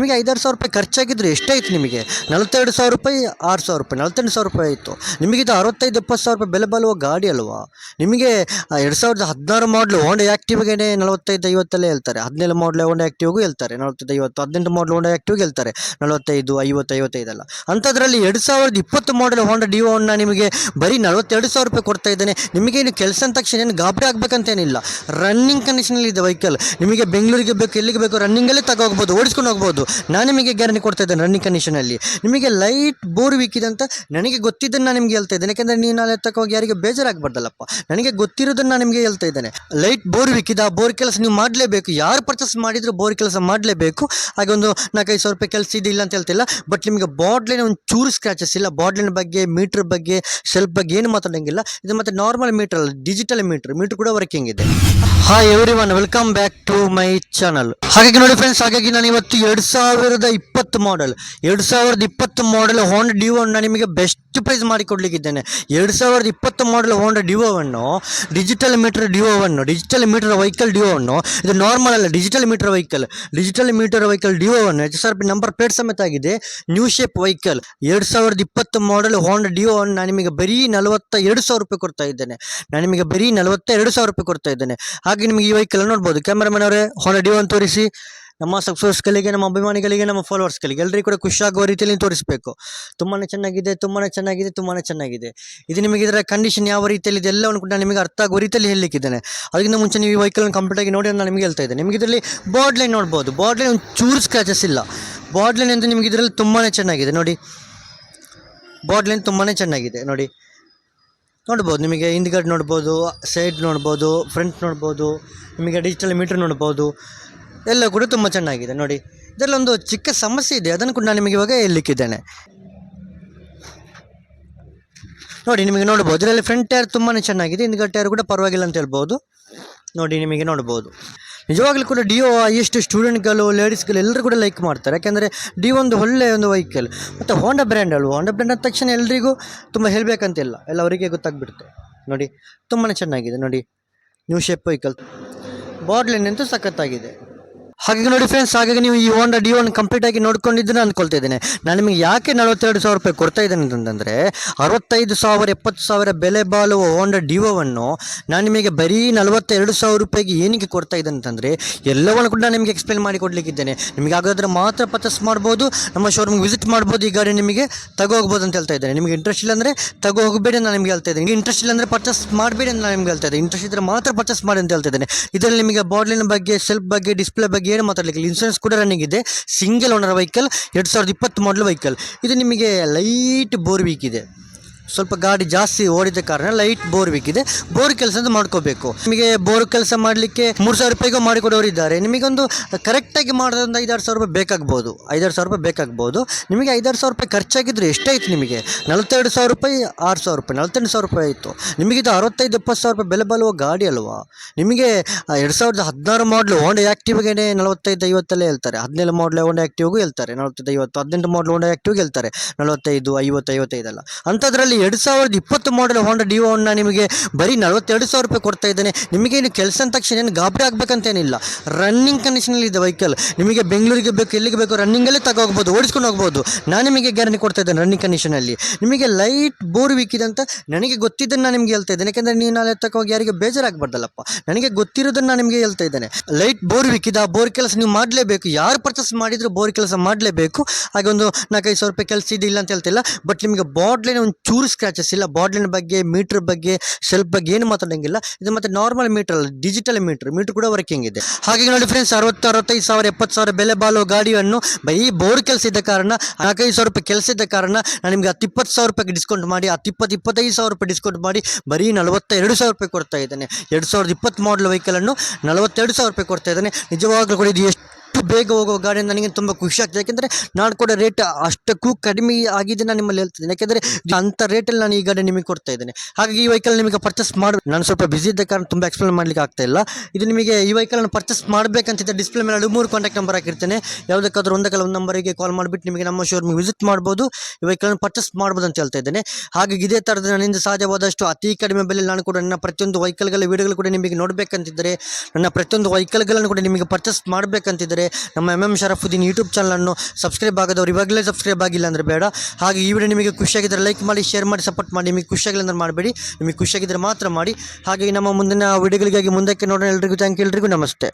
ನಿಮಗೆ ಐದಾರು ಸಾವಿರ ರೂಪಾಯಿ ಖರ್ಚಾಗಿದ್ರೆ ಎಷ್ಟಾಯ್ತು ನಿಮಗೆ? ನಲವತ್ತೆರಡು ಸಾವಿರ ರೂಪಾಯಿ, ಆರು ಸಾವಿರ ರೂಪಾಯಿ, ನಲವತ್ತೆಂಟು ಸಾವಿರ ರೂಪಾಯಿ ಆಯಿತು. ನಿಮಗೆ ಇದು ಅರವತ್ತೈದು, ಎಪ್ಪತ್ತು ಸಾವಿರ ರೂಪಾಯಿ ಬೆಲೆ ಬಾಳುವ ಗಾಡಿ ಅಲ್ವಾ? ನಿಮಗೆ ಎರಡು ಸಾವಿರದ ಹದಿನಾರು ಮಾಡಲು ಹೋಂಡ ಆ್ಯಕ್ಟಿವ್ಗೆ ನಲವತ್ತೈದು, ಐವತ್ತಲ್ಲೇ ಹೇಳ್ತಾರೆ. ಹದಿನೇಳು ಮಾಡಲ್ ಹೋಂಡ ಆ್ಯಕ್ಟಿವ್ಗೂ ಹೇಳ್ತಾರೆ. ನಲವತ್ತೈದು, ಐವತ್ತು, ಹದಿನೆಂಟು ಮಾಡಲ್ ಹೋಂಡಾ ಆ್ಯಕ್ಟಿವ್ಗೆ ಹೇಳ್ತಾರೆ. ನಲವತ್ತೈದು, ಐವತ್ತು, ಐವತ್ತೈದಲ್ಲ. ಅಂಥದ್ರಲ್ಲಿ ಎರಡು ಸಾವಿರದ ಇಪ್ಪತ್ತು ಮಾಡಲ್ ಹೋಂಡ ಡಿಒನ್ನ ನಿಮಗೆ ಬರೀ ನಲವತ್ತೆರಡು ಸಾವಿರ ರೂಪಾಯಿ ಕೊಡ್ತಾ ಇದ್ದಾನೆ. ನಿಮಗೆ ಏನು ಕೆಲಸ ಅಂದ ತಕ್ಷಣ ಏನು ಗಾಬರಿ ಆಗಬೇಕಂತೇನಿಲ್ಲ ರನ್ನಿಂಗ್ ಕಂಡೀಷನಲ್ಲಿ ಇದೆ ವೆಹಿಕಲ್ ನಿಮಗೆ ಬೆಂಗಳೂರಿಗೆ ಬೇಕು, ಎಲ್ಲಿಗೆ ಬೇಕು ರನ್ನಿಂಗಲ್ಲೇ ತಗೋಗ್ಬೋದು, ಓಡಿಸ್ಕೊಂಡು ಹೋಗ್ಬೋದು. ನಾನು ನಿಮಗೆ ಗ್ಯಾರಂಟಿ ಕೊಡ್ತಾ ಇದ್ದೇನೆ ರನ್ನಿಂಗ್ ಕಂಡೀಷನಲ್ಲಿ ನಿಮಗೆ ಲೈಟ್ ಬೋರ್ ಅಂತ ನನಗೆ ಗೊತ್ತಿದ್ದನ್ನು ನಾನು ನಿಮಗೆ ಹೇಳ್ತಾ ಇದ್ದೇನೆ. ಯಾಕೆಂದರೆ ನೀನು ನಾಳೆ ಹೋಗಿ ಯಾರಿಗೆ ಬೇಜಾರಾಗಬಾರ್ದಲ್ಲಪ್ಪ. ನನಗೆ ಗೊತ್ತಿರೋದನ್ನು ನಾನು ನಿಮಗೆ ಹೇಳ್ತಾ ಇದ್ದೇನೆ. ಲೈಟ್ ಬೋರ್ ವೀಕ್ ಇದೆ ಆ ಬೋರ್ ಕೆಲಸ ನೀವು ಮಾಡಲೇಬೇಕು. ಯಾರು ಪರ್ಚೇಸ್ ಮಾಡಿದ್ರು ಬೋರ್ ಕೆಲಸ ಮಾಡಲೇಬೇಕು. ಹಾಗೆ ಒಂದು ನಾಲ್ಕೈದು ಸಾವಿರ ರೂಪಾಯಿ ಕೆಲಸ ಇದಿಲ್ಲ ಅಂತ ಹೇಳ್ತಿಲ್ಲ. ಬಟ್ ನಿಮಗೆ ಬಾಡ್ಲಿನ ಒಂದು ಚೂರು ಸ್ಕ್ರಾಚಸ್ ಇಲ್ಲ. ಬಾಡ್ಲಿನ ಬಗ್ಗೆ ಮೀಟ್ರ್ ಬಗ್ಗೆ ಸೆಲ್ಫ್ ಬಗ್ಗೆ ಏನು ಮಾತಾಡೋಂಗಿಲ್ಲ. ಇದು ಮತ್ತೆ ನಾರ್ಮಲ್ ಮೀಟರ್ ಅಲ್ಲ ಡಿಜಿಟಲ್ ಮೀಟರ್ ಮೀಟರ್ ಕೂಡ ವರ್ಕಿಂಗ್ ಇದೆ. Hi everyone welcome back to my channel ಹಾಗಾಗಿ ನೋಡಿ ಫ್ರೆಂಡ್ಸ್ ಹಾಗಾಗಿ ನಾನು ಇವತ್ತು ಎರಡು ಸಾವಿರದ ಇಪ್ಪತ್ತು ಮಾಡೆಲ್ ಎರಡು ಸಾವಿರದ ಇಪ್ಪತ್ತು ಮಾಡೆಲ್ ಹೋಂಡಾ ಡಿವೋನ ನಿಮಗೆ ಬೆಸ್ಟ್ ಪ್ರೈಸ್ ಮಾಡಿಕೊಡ್ಲಿಕ್ಕಿದ್ದೇನೆ. ಎರಡು ಸಾವಿರದ ಇಪ್ಪತ್ತು ಮಾಡೆಲ್ ಹೋಂಡಾ ಡಿವೋವನ್ನು ಡಿಜಿಟಲ್ ಮೀಟರ್ ಡಿವೋವನ್ನು ಡಿಜಿಟಲ್ ಮೀಟರ್ ವೆಹಿಕಲ್ ಡಿವೋವನ್ನು ಇದು ನಾರ್ಮಲ್ ಅಲ್ಲ digital meter vehicle digital meter vehicle ಡಿವೋವನ್ನು H S R P number plate ಸಮೇತ ಆಗಿದೆ. ನ್ಯೂ ಶೇಪ್ ವೆಹಿಕಲ್ ಎರಡು ಸಾವಿರದ ಇಪ್ಪತ್ತು ಮಾಡೆಲ್ ಹೋಂಡಾ ಡಿವೋವನ್ನು ನಾನು ನಿಮಗೆ ಬರೀ ನಲವತ್ತ ಎರಡು ಸಾವಿರ ರೂಪಾಯಿ ಕೊಡ್ತಾ ಇದ್ದೇನೆ. ನಾನು ನಿಮಗೆ ಬರೀ ನಲವತ್ತ ಎರಡು ಸಾವಿರ ರೂಪಾಯಿ ಕೊಡ್ತಾ ಇದ್ದೇನೆ. ಹಾಗೆ ನಿಮಗೆ ಈ ವೆಹಿಕಲ್ ನೋಡ್ಬೋದು. ಕ್ಯಾಮ್ರಾಮನ್ ಅವರೇ ಹೋಂಡಾ ಡಿವೋ ಅಂತ ತೋರಿಸಿ. ನಮ್ಮ ಸಬ್ಸ್ಕ್ರೈಬರ್ಸ್ಗಳಿಗೆ ನಮ್ಮ ಅಭಿಮಾನಿಗಳಿಗೆ, ನಮ್ಮ ಫಾಲೋವರ್ಸ್ಗಳಿಗೆ ಎಲ್ಲರಿಗೂ ಕೂಡ ಖುಷಿಯಾಗುವ ರೀತಿಯಲ್ಲಿ ತೋರಿಸಬೇಕು. ತುಂಬಾ ಚೆನ್ನಾಗಿದೆ ತುಂಬಾ ಚೆನ್ನಾಗಿದೆ ತುಂಬಾ ಚೆನ್ನಾಗಿದೆ. ಇದು ನಿಮಗೆ ಇದರ ಕಂಡೀಷನ್ ಯಾವ ರೀತಿಯಲ್ಲಿ ಇದೆ ಎಲ್ಲವನ್ನು ಕೂಡ ನಿಮಗೆ ಅರ್ಥ ಆಗುವ ರೀತಿಯಲ್ಲಿ ಹೇಳಲಿಕ್ಕಿದ್ದೇನೆ. ಅದಕ್ಕಿಂತ ಮುಂಚೆ ನೀವು ಈ ವೆಹಿಕಲ್ ಕಂಪ್ಲೀಟ್ ಆಗಿ ನೋಡಿ ನಾನು ನಿಮಗೆ ಹೇಳ್ತಾ ಇದ್ದೇನೆ. ನಿಮಗೆ ಇದರಲ್ಲಿ ಬಾಡ್ ಲೈನ್ ನೋಡ್ಬೋದು. ಬಾಡ್ ಲೈನ್ ಚೂರು ಸ್ಕ್ರಾಚಸ್ ಇಲ್ಲ. ಬಾಡ್ ಲೈನ್ ಅಂತ ನಿಮಗೆ ಇದರಲ್ಲಿ ತುಂಬಾ ಚೆನ್ನಾಗಿದೆ. ನೋಡಿ. ಬಾಡ್ ಲೈನ್ ತುಂಬಾ ಚೆನ್ನಾಗಿದೆ. ನೋಡಿ. ನೋಡ್ಬೋದು. ನಿಮಗೆ ಹಿಂದ್ಗಡೆ ನೋಡ್ಬೋದು ಸೈಡ್ ನೋಡ್ಬೋದು ಫ್ರಂಟ್ ನೋಡ್ಬೋದು, ನಿಮಗೆ ಡಿಜಿಟಲ್ ಮೀಟರ್ ನೋಡ್ಬೋದು. ಎಲ್ಲ ಕೂಡ ತುಂಬ ಚೆನ್ನಾಗಿದೆ. ನೋಡಿ ಇದರಲ್ಲೊಂದು ಚಿಕ್ಕ ಸಮಸ್ಯೆ ಇದೆ. ಅದನ್ನು ಕೂಡ ನಾನು ನಿಮಗೆ ಇವಾಗ ಹೇಳಲಿಕ್ಕಿದ್ದೇನೆ ನೋಡಿ, ನಿಮಗೆ ನೋಡ್ಬೋದು. ಇದರಲ್ಲಿ ಫ್ರಂಟ್ ಟೈರ್ ತುಂಬಾ ಚೆನ್ನಾಗಿದೆ. ಹಿಂದ್ಗಡೆ ಟೈರ್ ಕೂಡ ಪರವಾಗಿಲ್ಲ ಅಂತ ಹೇಳ್ಬೋದು. ನೋಡಿ, ನಿಮಗೆ ನೋಡ್ಬೋದು. ನಿಜವಾಗ್ಲೂ ಕೂಡ ಡಿಯೋ ಎಷ್ಟು ಸ್ಟೂಡೆಂಟ್ಗಳು ಲೇಡೀಸ್ಗಳು ಎಲ್ಲರೂ ಕೂಡ ಲೈಕ್ ಮಾಡ್ತಾರೆ. ಯಾಕೆಂದರೆ ಡಿ ಒಂದು ಒಳ್ಳೆಯ ಒಂದು ವೆಹಿಕಲ್ ಮತ್ತು ಹೋಂಡಾ ಬ್ರ್ಯಾಂಡ್ ಅಲ್ವ? ಹೋಂಡಾ ಬ್ರ್ಯಾಂಡ್ ಅಂದ ತಕ್ಷಣ ಎಲ್ಲರಿಗೂ ತುಂಬ ಹೇಳಬೇಕಂತಿಲ್ಲ ಎಲ್ಲ ಅವರಿಗೆ ಗೊತ್ತಾಗ್ಬಿಡುತ್ತೆ. ನೋಡಿ ತುಂಬಾ ಚೆನ್ನಾಗಿದೆ. ನೋಡಿ ನ್ಯೂ ಶೇಪ್ ವೆಹಿಕಲ್ ಬಾಡ್ಲಿನ್ ಅಂತೂ ಸಖತ್ತಾಗಿದೆ. ಹಾಗಾಗಿ ನೋಡಿ ಫ್ರೆಂಡ್ಸ್ ಹಾಗಾಗಿ ನೀವು ಈ ಹೋಂಡಾ ಡಿ ಕಂಪ್ಲೀಟ್ ಆಗಿ ನೋಡ್ಕೊಂಡಿದ್ದನ್ನು ಇದ್ದೀನಿ ನಾನು ನಿಮಗೆ ಯಾಕೆ ನಲವತ್ತೆರಡು ಸಾವಿರ ರೂಪಾಯಿ ಕೊಡ್ತಾ ಇದ್ದೇನೆ ಅಂತಂದರೆ, ಅರವತ್ತೈದು ಸಾವಿರ, ಎಪ್ಪತ್ತು ಸಾವಿರ ಬೆಲೆ ಬಾಳುವ ಹೋಂಡಾ ಒವನ್ನು ನಾನು ನಿಮಗೆ ಬರೀ ನಲವತ್ತೆರಡು ಸಾವಿರ ರೂಪಾಯಿಗೆ ಏನಕ್ಕೆ ಕೊಡ್ತಾ ಇದ್ದೇನೆ ಅಂತಂದರೆ, ಎಲ್ಲವನ್ನು ಕೂಡ ನಿಮಗೆ ಎಕ್ಸ್ಪ್ಲೇನ್ ಮಾಡಿ ಕೊಡಲಿಕ್ಕಿದ್ದೇನೆ. ನಿಮಗೆ ಹಾಗಾದರೆ ಮಾತ್ರ ಪರ್ಚೇಸ್ ಮಾಡ್ಬೋದು, ನಮ್ಮ ಶೋರೂಮ್ಗೆ ವಿಸಿಟ್ ಮಾಡ್ಬೋದು, ಈ ಗಾಡಿ ನಿಮಗೆ ತಗೋಗ್ಬೋದು ಅಂತ ಹೇಳ್ತಾ ಇದ್ದೇನೆ. ನಿಮಗೆ ಇಂಟ್ರೆಸ್ಟ್ ಇಲ್ಲ ಅಂದರೆ ತಗೋ ಹೋಗಬೇಡಿ ನಾನು ನಿಮಗೆ ಹೇಳ್ತಾ ಇದ್ದೀನಿ. ಇಂಟ್ರೆಸ್ಟ್ ಇಲ್ಲ ಅಂದರೆ ಪರ್ಚೇಸ್ ಮಾಡಬೇಡಿ ಅಂತ ನಾನು ನಿಮಗೆ ಹೇಳ್ತಾ ಇದ್ದೀನಿ. ಇಂಟ್ರೆಸ್ಟ್ ಇದ್ದರೆ ಮಾತ್ರ ಪರ್ಚೇಸ್ ಮಾಡಿ ಅಂತ ಹೇಳ್ತಾ ಇದ್ದೇನೆ. ಇದರಲ್ಲಿ ನಿಮಗೆ ಬಾಡ್ಲಿನ ಬಗ್ಗೆ ಸೆಲ್ಫ್ ಬಗ್ಗೆ ಡಿಸ್ಪ್ಲೇ ಬಗ್ಗೆ ಏನು ಮಾತಾಡಲಿಕ್ಕೆ ಇನ್ಸೂರೆನ್ಸ್ ಕೂಡ ರನ್ನಿಂಗ್ ಇದೆ. ಸಿಂಗಲ್ ಓನರ್ ವೆಹಿಕಲ್ ಎರಡು ಸಾವಿರದ ಇಪ್ಪತ್ತು ಮಾಡಲ್ ವೆಹಿಕಲ್ ಇದು ನಿಮಗೆ ಲೈಟ್ ಬೋರ್ ವೀಕ್ ಇದೆ. ಸ್ವಲ್ಪ ಗಾಡಿ ಜಾಸ್ತಿ ಓಡಿದ ಕಾರಣ ಲೈಟ್ ಬೋರ್ ಬೇಕಿದೆ ಬೋರ್ ಕೆಲಸ ಮಾಡ್ಕೋಬೇಕು. ನಿಮಗೆ ಬೋರ್ ಕೆಲಸ ಮಾಡಲಿಕ್ಕೆ ಮೂರು ಸಾವಿರ ರೂಪಾಯಿಗೂ ಮಾಡಿಕೊಡೋರು ಇದ್ದಾರೆ ನಿಮಗೊಂದು ಕರೆಕ್ಟಾಗಿ ಮಾಡೋದೊಂದು ಐದಾರು ಸಾವಿರ ರೂಪಾಯಿ ಬೇಕಾಗ್ಬೋದು. ಐದಾರು ಸಾವಿರ ರೂಪಾಯಿ ಬೇಕಾಗ್ಬೋದು. ನಿಮಗೆ ಐದಾರು ಸಾವಿರ ರೂಪಾಯಿ ಖರ್ಚಾಗಿದ್ರೆ ಎಷ್ಟಾಯಿತು ನಿಮಗೆ? ನಲವತ್ತೆರಡು ಸಾವಿರ ರೂಪಾಯಿ, ಆರು ಸಾವಿರ ರೂಪಾಯಿ, ನಲವತ್ತೆಂಟು ಸಾವಿರ ರೂಪಾಯಿ ಆಯಿತು. ನಿಮಗೆ ಇದು ಅರವತ್ತೈದು, ಎಪ್ಪತ್ತು ಸಾವಿರ ರೂಪಾಯಿ ಬೆಲೆ ಬಾಳುವ ಗಾಡಿ ಅಲ್ವಾ? ನಿಮಗೆ ಎರಡು ಸಾವಿರದ ಹದಿನಾರು ಮಾಡಲು ಹೊಂಡೆ ಆ್ಯಕ್ಟಿವ್ಗೆ ನಲವತ್ತೈದು, ಐವತ್ತಲ್ಲೇ ಹೇಳ್ತಾರೆ. ಹದಿನೇಳು ಮಾಡಲ್ ಹೊಂಡೆ ಆ್ಯಕ್ಟಿವ್ಗೂ ಹೇಳ್ತಾರೆ. ನಲವತ್ತೈದು, ಐವತ್ತು, ಹದಿನೆಂಟು ಮಾಡಲ್ ಹೋಂಡಾ ಆ್ಯಕ್ಟಿವ್ಗೆ ಹೇಳ್ತಾರೆ. ನಲವತ್ತೈದು, ಐವತ್ತು ಐವತ್ತೈದಲ್ಲ ಅಂಥದ್ರಲ್ಲಿ ಎರಡು ಸಾವಿರದ ಇಪ್ಪತ್ತು ಮಾಡಲ್ ಹೋಂಡಾ ಡಿಯೋವನ್ನು ನಿಮಗೆ ಬರೀ ನಲವತ್ತೆರಡು ಸಾವಿರ ರೂಪಾಯಿ ಕೊಡ್ತಾ ಇದ್ದೇನೆ. ನಿಮಗೆ ಇನ್ನು ಕೆಲಸ ಅಂದ ತಕ್ಷಣ ಏನು ಗಾಬರಿ ಆಗಬೇಕಂತೇನಿಲ್ಲ. ರನ್ನಿಂಗ್ ಕಂಡೀಷನಲ್ಲಿ ಇದೆ ವೆಹಿಕಲ್ ನಿಮಗೆ ಬೆಂಗಳೂರಿಗೆ ಬೇಕು, ಎಲ್ಲಿಗೆ ಬೇಕು ರನ್ನಿಂಗಲ್ಲೇ ತಗೋಗ್ಬೋದು ಓಡಿಸ್ಕೊಂಡು ಹೋಗ್ಬೋದು ನಾನು ನಿಮಗೆ ಗ್ಯಾರಂಟಿ ಕೊಡ್ತಾ ಇದ್ದೇನೆ ರನ್ನಿಂಗ್ ಕಂಡೀಷನಲ್ಲಿ ನಿಮಗೆ ಲೈಟ್ ಬೋರ್ ವೀಕ್ ಅಂತ ನನಗೆ ಗೊತ್ತಿದ್ದನ್ನು ನಾನು ನಿಮಗೆ ಹೇಳ್ತಾ ಇದ್ದೇನೆ. ಯಾಕೆಂದರೆ ನೀವು ನಾಳೆ ತಗೋಗಿ ಯಾರಿಗೆ ಬೇಜಾರಾಗಬಾರ್ದಲ್ಲಪ್ಪ. ನನಗೆ ಗೊತ್ತಿರೋದನ್ನು ನಾನು ನಿಮಗೆ ಹೇಳ್ತಾ ಇದ್ದೇನೆ. ಲೈಟ್ ಬೋರ್ ವಿಕ್ಕಿದ ಬೋರ್ ಕೆಲಸ ನೀವು ಮಾಡಲೇಬೇಕು. ಯಾರು ಪರ್ಚೇಸ್ ಮಾಡಿದರೂ ಬೋರ್ ಕೆಲಸ ಮಾಡಲೇಬೇಕು. ಹಾಗೆ ಒಂದು ನಾಲ್ಕೈದು ಸಾವಿರ ರೂಪಾಯಿ ಕೆಲಸ ಇದೆ ಇಲ್ಲ ಅಂತ ಹೇಳ್ತಿಲ್ಲ. ಬಟ್ ನಿಮಗೆ ಬಾಡ್ಲಿನ ಒಂದು ಚೂರು ಸ್ಕ್ರಾಚಸ್ ಇಲ್ಲ. ಬಾಡ್ಲಿನ ಬಗ್ಗೆ ಮೀಟ್ರ್ ಬಗ್ಗೆ ಸ್ವಲ್ಪ ಬಗ್ಗೆ ಏನು ಮಾತಾಡೋಂಗಿಲ್ಲ. ಇದು ಮತ್ತೆ ನಾರ್ಮಲ್ ಮೀಟರ್ ಅಲ್ಲ ಡಿಜಿಟಲ್ ಮೀಟರ್ ಮೀಟರ್ ಕೂಡ ವರ್ಕಿಂಗ್ ಇದೆ. ಹಾಗಾಗಿ ನೋಡಿ ಫ್ರೆಂಡ್ಸ್ ಅರವತ್ತು ಅರವತ್ತೈದು ಸಾವಿರ, ಎಪ್ಪತ್ತು ಸಾವಿರ ಬೆಲೆ ಬಾಳುವ ಗಾಡಿಯನ್ನು ಬರೀ ಬೋರ್ ಕೆಲಸ ಇದ್ದ ಕಾರಣ, ನಾಲ್ಕೈದು ಸಾವಿರ ರೂಪಾಯಿ ಕೆಲಸ ಇದ್ದ ಕಾರಣ, ನಾನು ನಿಮಗೆ ಹತ್ತು ಇಪ್ಪತ್ತು ಸಾವಿರ ರೂಪಾಯಿಗೆ ಡಿಸ್ಕೌಂಟ್ ಮಾಡಿ ಹತ್ತು ಇಪ್ಪತ್ತು ಇಪ್ಪತ್ತೈದು ಸಾವಿರ ರೂಪಾಯಿ ಡಿಸ್ಕೌಂಟ್ ಮಾಡಿ, ಬರೀ ನಲವತ್ತ ಎರಡು ಸಾವಿರ ರೂಪಾಯಿ ಕೊಡ್ತಾ ಇದ್ದಾನೆ. ಎರಡು ಸಾವಿರದ ಇಪ್ಪತ್ತು ಮಾಡಲ್ ವೆಹಿಕಲನ್ನು ನಲವತ್ತೆರಡು ಸಾವಿರ ರೂಪಾಯಿ ಕೊಡ್ತಾ ಇದ್ದಾನೆ. ನಿಜವಾಗ್ಲೂ ಕೂಡ ಇದು ಎಷ್ಟು ಬೇಗ ಹೋಗೋ ಗಾಡಿ ನನಗೆ ತುಂಬ ಖುಷಿ ಆಗ್ತದೆ. ಯಾಕೆಂದರೆ ನಾನು ಕೂಡ ರೇಟ್ ಅಷ್ಟಕ್ಕೂ ಕಡಿಮೆ ಆಗಿದೆ ನಾನು ನಿಮ್ಮಲ್ಲಿ ಹೇಳ್ತಿದ್ದೇನೆ. ಯಾಕೆಂದರೆ ಅಂಥ ರೇಟಲ್ಲಿ ನಾನು ಈ ಗಾಡಿ ನಿಮಗೆ ಕೊಡ್ತಾ ಇದ್ದೇನೆ. ಹಾಗಾಗಿ ಈ ವೆಹಿಕಲ್ ನಿಮಗೆ ಪರ್ಚೇಸ್ ಮಾಡಿ, ನಾನು ಸ್ವಲ್ಪ ಬಿಸಿ ಇದ್ದ ಕಾರಣ ತುಂಬ ಎಕ್ಸ್ಪ್ಲೇನ್ ಮಾಡಲಿಕ್ಕೆ ಆಗ್ತಾ ಇಲ್ಲ. ಇದು ನಿಮಗೆ ಈ ವೆಹಿಕಲನ್ನು ಪರ್ಚೇಸ್ ಮಾಡಬೇಕಂತಿದ್ದ ಡಿಸ್ಪ್ಲೇ ಮೇಲೆ ಮೂರು ಕಾಂಟ್ಯಾಕ್ಟ್ ನಂಬರ್ ಹಾಕಿರ್ತೇನೆ. ಯಾವುದಕ್ಕಾದ್ರೂ ಒಂದಕ್ಕೆಲ್ಲ ಒಂದು ನಂಬರಿಗೆ ಕಾಲ್ ಮಾಡಿಬಿಟ್ಟು ನಿಮಗೆ ನಮ್ಮ ಶೋರೂಮಿಗೆ ವಿಸಿಟ್ ಮಾಡ್ಬೋದು. ಈ ವೆಹಿಕಲನ್ನು ಪರ್ಚೇಸ್ ಮಾಡ್ಬೋದು ಅಂತ ಹೇಳ್ತಾ ಇದ್ದೇನೆ. ಹಾಗಾಗಿ ಇದೇ ಥರದ ನನ್ನಿಂದ ಸಾಧ್ಯವಾದಷ್ಟು ಅತಿ ಕಡಿಮೆ ಬೆಲೆ ನಾನು ಕೂಡ ನನ್ನ ಪ್ರತಿಯೊಂದು ವೆಹಿಕಲ್ಗಳ ವಿಡಿಯೋಗಳು ಕೂಡ ನಿಮಗೆ ನೋಡಬೇಕಂತಿದ್ದರೆ, ನನ್ನ ಪ್ರತಿಯೊಂದು ವೆಹಿಕಲ್ಗಳನ್ನು ಕೂಡ ನಿಮಗೆ ಪರ್ಚೇಸ್ ಮಾಡಬೇಕಂತಿದ್ದರೆ ನಮ್ಮ ಎಂ ಎಂ ಶರಫುದ್ದೀನ್ ಯೂಟ್ಯೂಬ್ ಚಾನಲನ್ನು ಸಬ್ಸ್ಕ್ರೈಬ್ ಆಗದವ್ರು ಇವಾಗಲೇ ಸಬ್ಸ್ಕ್ರೈಬ್ ಆಗಿಲ್ಲ ಅಂದರೆ ಬೇಡ. ಹಾಗೆ ಈ ವಿಡಿಯೋ ನಿಮಗೆ ಖುಷಿಯಾಗಿದ್ದರೆ ಲೈಕ್ ಮಾಡಿ ಶೇರ್ ಮಾಡಿ ಸಪೋರ್ಟ್ ಮಾಡಿ, ನಿಮಗೆ ಖುಷಿಯಾಗಿಲ್ಲ ಅಂದರೆ ಮಾಡಬೇಡಿ. ನಿಮಗೆ ಖುಷಿಯಾಗಿದ್ದರೆ ಮಾತ್ರ ಮಾಡಿ. ಹಾಗೆ ನಮ್ಮ ಮುಂದಿನ ವಿಡಿಯೋಗಳಿಗಾಗಿ ಮುಂದಕ್ಕೆ ನೋಡೋಣ ಎಲ್ರಿಗೂ ಥ್ಯಾಂಕ್ ಯು ಎಲ್ರಿಗೂ ನಮಸ್ತೆ.